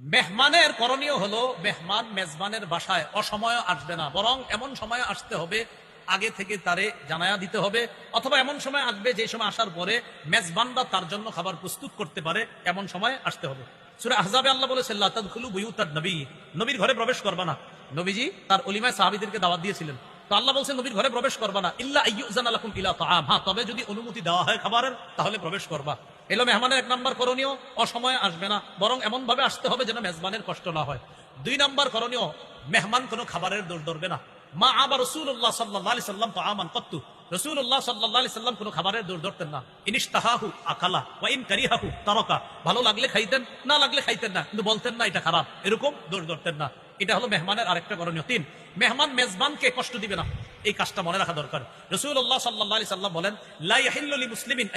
মেহমানের করণীয় হলো, মেহমান মেজবানের বাসায় অসময়ে আসবে না, বরং এমন সময় আসতে হবে, আগে থেকে তারে জানায়া দিতে হবে, অথবা এমন সময় আসবে যে সময় আসার পরে মেজবানরা তার জন্য খাবার প্রস্তুত করতে পারে, এমন সময় আসতে হবে। সুরে আহজাবে আল্লাহ বলেছেন লাতাদখুলু বুয়ুতান নবী। নবীর ঘরে প্রবেশ করবা না। নবীজি তার অলিমায় সাহাবীদেরকে দাওয়াত দিয়েছিলেন। তো আল্লাহ বলছেন, নবীর ঘরে প্রবেশ করবা না। ইল্লা হ্যাঁ তবে যদি অনুমতি দেওয়া হয় খাবারের, তাহলে প্রবেশ করবা। এলো মেহমানের এক নম্বর করণীয়, অসময়ে আসবে না। বরং এমন ভাবে আসতে হবে যেন মেজবানের কষ্ট না হয়। দুই নম্বর করণীয়, মেহমান কোনো খাবারের দোষ ধরবে না। মা আবার রসুল্লাহ সাল্লাহ সাল্লাম তো আমান কত্তু রসুল্লাহ সাল্লাহ সাল্লাম কোনো খাবারের দোষ ধরতেন না। ইনিস তাহাহু আকালা ওয়া ইন কারিহাহু তারকা। ভালো লাগলে খাইতেন, না লাগলে খাইতেন না। কিন্তু বলতেন না, এটা খারাপ। এরকম দোষ ধরতেন না। এটা হলো মেহমানের আরেকটা করণীয়। তিন, মেহমান মেজবানকে কষ্ট দিবে না। এই কাজটা মনে রাখা দরকার। রসুল্লাহ সাল্লাহ সাল্লাম বলেন লাইহিল্লি মুসলিমিন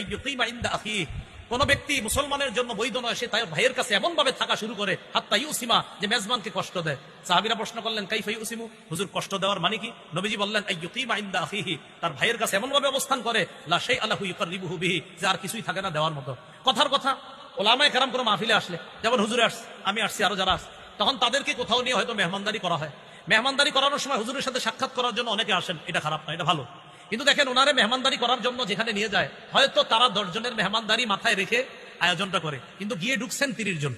কোন ব্যক্তি মুসলমানের জন্য বৈধ নয়, সে তার ভাইয়ের কাছে এমন ভাবে থাকা শুরু করে, হাত্তা ইউসিমা, যে মেজবানকে কষ্ট দেয়। সাহাবিরা প্রশ্ন করলেন, কাইফা ইউসিমু? হুজুর, কষ্ট দেওয়ার মানে কি? নবীজি বললেন আইয়ুকিমা ইনদা আখিহি। তার ভাইয়ের কাছে এমন ভাবে অবস্থান করে, লা শাই আলাহু ইউকাররিবুহু বিহি। যে আর কিছুই থাকে না দেওয়ার মতো। কথার কথা, ওলামায়ে কেরাম কোনো মাহফিলে আসলে, যেমন হুজুরে আস আমি আসছি, আরও যারা আসছে, তখন তাদেরকে কোথাও নিয়ে হয়তো মেহমানদারি করা হয়। মেহমানদারি করানোর সময় হুজুরের সাথে সাক্ষাৎ করার জন্য অনেকে আসেন, এটা খারাপ না, এটা ভালো। কিন্তু দেখেন ওনারে মেহমানদারি করার জন্য যেখানে নিয়ে যায়, হয়তো তারা দশজনের মেহমানদারি মাথায় রেখে আয়োজনটা করে, কিন্তু গিয়ে ঢুকছেন তিরিশ জন।